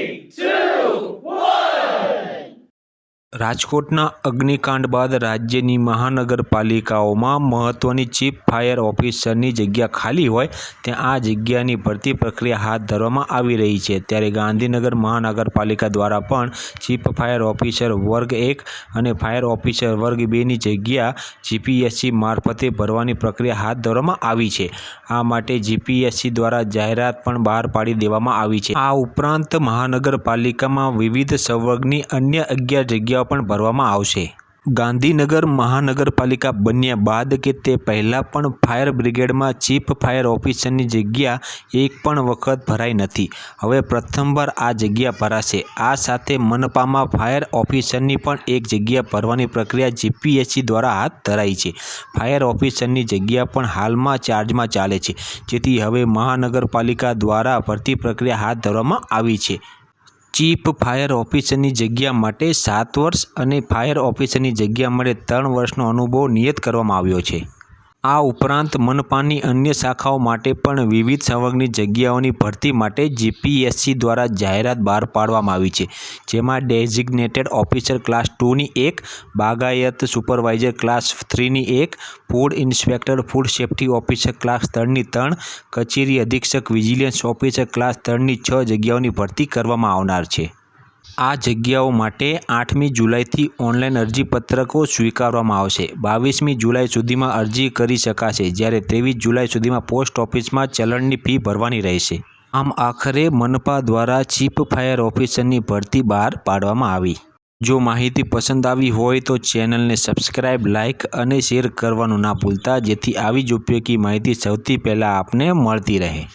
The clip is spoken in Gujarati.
two. રાજકોટના અગ્નિકાંડ બાદ રાજ્યની મહાનગરપાલિકાઓમાં મહત્ત્વની ચીફ ફાયર ઓફિસરની જગ્યા ખાલી હોય, ત્યાં આ જગ્યાની ભરતી પ્રક્રિયા હાથ ધરવામાં આવી રહી છે. ત્યારે ગાંધીનગર મહાનગરપાલિકા દ્વારા પણ ચીફ ફાયર ઓફિસર વર્ગ એક અને ફાયર ઓફિસર વર્ગ બેની જગ્યા જીપીએસસી મારફતે ભરવાની પ્રક્રિયા હાથ ધરવામાં આવી છે. આ માટે જીપીએસસી દ્વારા જાહેરાત પણ બહાર પાડી દેવામાં આવી છે. આ ઉપરાંત મહાનગરપાલિકામાં વિવિધ સંવર્ગની અન્ય અગિયાર જગ્યાઓ પણ ભરવામાં આવશે. ગાંધીનગર મહાનગરપાલિકા બન્યા બાદ કે તે પહેલાં પણ ફાયર બ્રિગેડમાં ચીફ ફાયર ઓફિસરની જગ્યા એક પણ વખત ભરાઈ નથી. હવે પ્રથમવાર આ જગ્યા ભરાશે. આ સાથે મનપામાં ફાયર ઓફિસરની પણ એક જગ્યા ભરવાની પ્રક્રિયા જીપીએસસી દ્વારા હાથ ધરાઈ છે. ફાયર ઓફિસરની જગ્યા પણ હાલમાં ચાર્જમાં ચાલે છે. જેથી હવે મહાનગરપાલિકા દ્વારા ભરતી પ્રક્રિયા હાથ ધરવામાં આવી છે. ચીફ ફાયર ઓફિસરની જગ્યા માટે સાત વર્ષ અને ફાયર ઓફિસરની જગ્યા માટે ત્રણ વર્ષનો અનુભવ નિયત કરવામાં આવ્યો છે. આ ઉપરાંત મનપાની અન્ય શાખાઓ માટે પણ વિવિધ સંવર્ગની જગ્યાઓની ભરતી માટે જીપીએસસી દ્વારા જાહેરાત બહાર પાડવામાં આવી છે, જેમાં ડેઝિગ્નેટેડ ઓફિસર ક્લાસ ટુની એક, બાગાયત સુપરવાઇઝર ક્લાસ થ્રીની એક, food inspector, food safety officer class ત્રણની ત્રણ, કચેરી અધિક્ષક, વિજિલન્સ ઓફિસર ક્લાસ ત્રણની છ જગ્યાઓની ભરતી કરવામાં આવનાર છે. આ જગ્યાઓ માટે આઠમી જુલાઈથી ઓનલાઈન અરજીપત્રકો સ્વીકારવામાં આવશે. બાવીસમી જુલાઈ સુધીમાં અરજી કરી શકાશે, જ્યારે ત્રેવીસ જુલાઈ સુધીમાં પોસ્ટ ઓફિસમાં ચલણની ફી ભરવાની રહેશે. આમ આખરે મનપા દ્વારા ચીફ ફાયર ઓફિસરની ભરતી બહાર પાડવામાં આવી. જો માહિતી પસંદ આવી હોય તો ચેનલને સબસ્ક્રાઇબ, લાઇક અને શેર કરવાનું ના ભૂલતા, જેથી આવી જ ઉપયોગી માહિતી સૌથી પહેલાં આપને મળતી રહે.